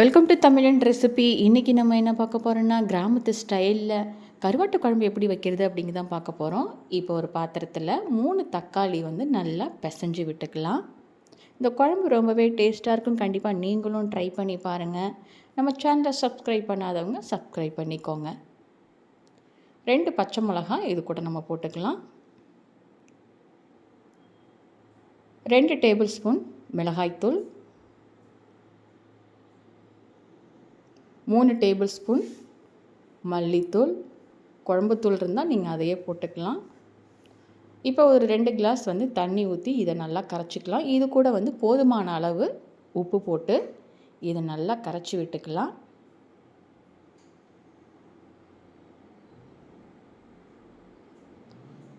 Welcome to தமிழன் recipe இன்றைக்கி நம்ம என்ன பார்க்க போகிறோன்னா கிராமத்து ஸ்டைலில் கருவாட்டு குழம்பு எப்படி வைக்கிறது அப்படிங்க தான் பார்க்க போகிறோம் இப்போ ஒரு பாத்திரத்தில் மூணு தக்காளி வந்து நல்லா பிசைஞ்சு விட்டுக்கலாம். இந்த குழம்பு ரொம்பவே டேஸ்ட்டாக இருக்கும். கண்டிப்பாக நீங்களும் ட்ரை பண்ணி பாருங்கள் நம்ம சேனலை சப்ஸ்கிரைப் பண்ணாதவங்க சப்ஸ்கிரைப் பண்ணிக்கோங்க. ரெண்டு பச்சை மிளகாய் இது கூட நம்ம போட்டுக்கலாம். ரெண்டு டேபிள் ஸ்பூன் மிளகாய்த்தூள். மூணு டேபிள் ஸ்பூன் மல்லித்தூள் குழம்புத்தூள் இருந்தால் நீங்கள் அதையே போட்டுக்கலாம். இப்போ ஒரு ரெண்டு கிளாஸ் வந்து தண்ணி ஊற்றி இதை நல்லா கரைச்சிக்கலாம். இது கூட வந்து போதுமான அளவு உப்பு போட்டு இதை நல்லா கரைச்சி விட்டுக்கலாம்.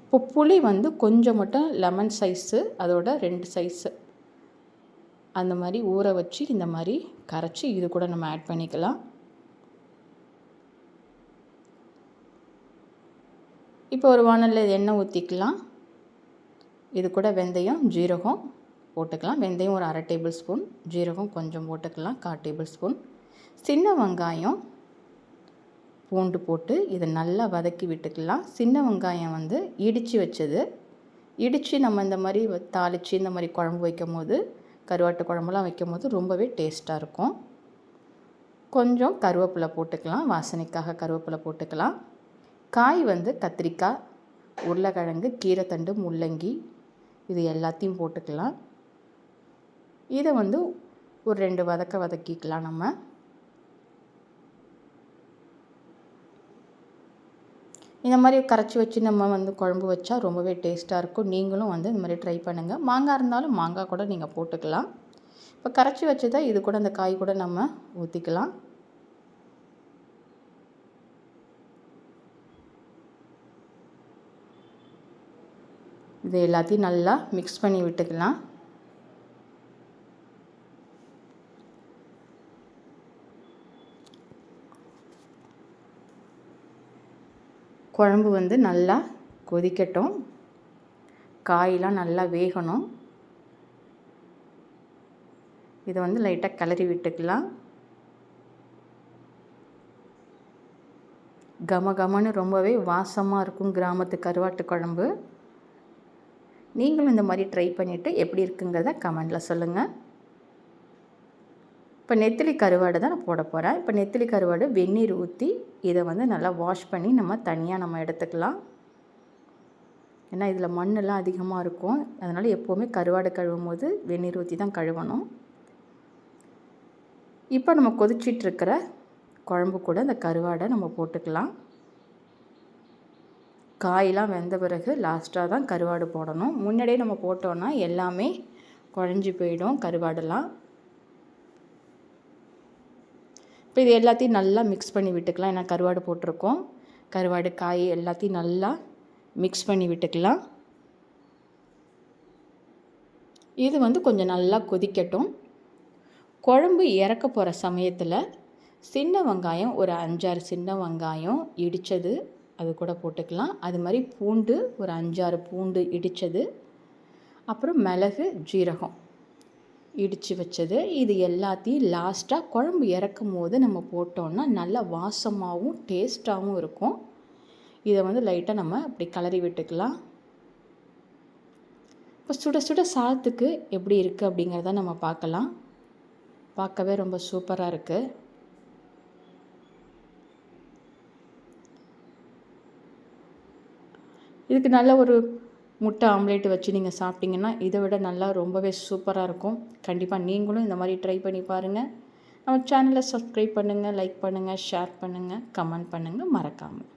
இப்போ புளி வந்து கொஞ்சம் மட்டும் லெமன் சைஸு அதோட ரெண்டு சைஸு. அந்த மாதிரி ஊற வச்சு இந்த மாதிரி கரைச்சி இது கூட நம்ம ஆட் பண்ணிக்கலாம். இப்போ ஒரு வானலில் எண்ணெய் ஊற்றிக்கலாம் இது கூட வெந்தயம் ஜீரகம் போட்டுக்கலாம். வெந்தயம் ஒரு அரை டேபிள் ஸ்பூன் ஜீரகம் கொஞ்சம் போட்டுக்கலாம் கால் டேபிள் ஸ்பூன். சின்ன வெங்காயம் பூண்டு போட்டு இதை நல்லா வதக்கி விட்டுக்கலாம். சின்ன வெங்காயம் வந்து இடித்து வச்சது. இடித்து நம்ம இந்த மாதிரி தாளித்து இந்த மாதிரி குழம்பு வைக்கும் போது கருவாட்டு குழம்புலாம் வைக்கும் போது ரொம்பவே டேஸ்ட்டாக இருக்கும். கொஞ்சம் கருவேப்பிலை போட்டுக்கலாம். வாசனைக்காக கருவேப்பிலை போட்டுக்கலாம். காய் வந்து கத்திரிக்காய் உருளைக்கிழங்கு கீரைத்தண்டு முள்ளங்கி இது எல்லாத்தையும் போட்டுக்கலாம். இதை வந்து ஒரு ரெண்டு வதக்க வதக்கிக்கலாம் நம்ம. இந்த மாதிரி கரைச்சி வச்சு நம்ம வந்து குழம்பு வச்சா ரொம்பவே டேஸ்ட்டாக இருக்கும். நீங்களும் வந்து இந்த மாதிரி ட்ரை பண்ணுங்கள் மாங்காய் இருந்தாலும் மாங்காய் கூட நீங்கள் போட்டுக்கலாம். இப்போ கரைச்சி வச்சு தான் இது கூட அந்த காய் கூட நம்ம ஊற்றிக்கலாம் இது எல்லாத்தையும் நல்லா மிக்ஸ் பண்ணி விட்டுக்கலாம். குழம்பு வந்து நல்லா கொதிக்கட்டும். காயெலாம் நல்லா வேகணும். இதை வந்து லைட்டாக கிளறி விட்டுக்கலாம். கம கமன்னு ரொம்பவே வாசமாக இருக்கும் கிராமத்து கருவாட்டு குழம்பு. நீங்களும் இந்த மாதிரி ட்ரை பண்ணிவிட்டு எப்படி இருக்குங்கிறத கமெண்டில் சொல்லுங்கள் இப்போ நெத்திலி கருவாடு தான் நான் போட போகிறேன் இப்போ நெத்திலி கருவாடு வெந்நீர் ஊற்றி இதை வந்து நல்லா வாஷ் பண்ணி நம்ம தனியாக நம்ம எடுத்துக்கலாம். ஏன்னா இதில் மண்ணெல்லாம் அதிகமாக இருக்கும். அதனால் எப்போவுமே கருவாடு கழுவும் போது வெந்நீர் ஊற்றி தான் கழுவணும். இப்போ நம்ம கொதிச்சிட்ருக்கிற குழம்பு கூட இந்த கருவாடை நம்ம போட்டுக்கலாம். காயெலாம் வெந்த பிறகு லாஸ்ட்டாக தான் கருவாடு போடணும். முன்னாடியே நம்ம போட்டோன்னா எல்லாமே குழஞ்சி போயிடும் கருவாடெல்லாம். இப்போ இது எல்லாத்தையும் நல்லா மிக்ஸ் பண்ணி விட்டுக்கலாம். ஏன்னா கருவாடு போட்டிருக்கோம். கருவாடு காய் எல்லாத்தையும் நல்லா மிக்ஸ் பண்ணி விட்டுக்கலாம். இது வந்து கொஞ்சம் நல்லா கொதிக்கட்டும். குழம்பு இறக்க போகிற சமயத்தில் சின்ன வெங்காயம் ஒரு அஞ்சாறு சின்ன வெங்காயம் இடித்தது அது கூட போட்டுக்கலாம். அது மாதிரி பூண்டு ஒரு அஞ்சாறு பூண்டு இடித்தது அப்புறம் மிளகு ஜீரகம் இடித்து வச்சது. இது எல்லாத்தையும் லாஸ்ட்டாக குழம்பு இறக்கும் போது நம்ம போட்டோன்னா நல்ல வாசமாகவும் டேஸ்ட்டாகவும் இருக்கும். இதை வந்து லைட்டாக நம்ம அப்படி கலரி விட்டுக்கலாம். இப்போ சுட சுட சாதத்துக்கு எப்படி இருக்குது அப்படிங்கிறத நம்ம பார்க்கலாம். பார்க்கவே ரொம்ப சூப்பராக இருக்குது இதுக்கு நல்ல ஒரு முட்டை ஆம்லேட் வச்சு நீங்கள் சாப்பிட்டிங்கன்னா இதை விட நல்லா ரொம்பவே சூப்பராக இருக்கும். கண்டிப்பாக நீங்களும் இந்த மாதிரி ட்ரை பண்ணி பாருங்கள் நம்ம சேனலை சப்ஸ்கிரைப் பண்ணுங்கள் லைக் பண்ணுங்கள் ஷேர் பண்ணுங்கள் கமெண்ட் பண்ணுங்கள் மறக்காமல்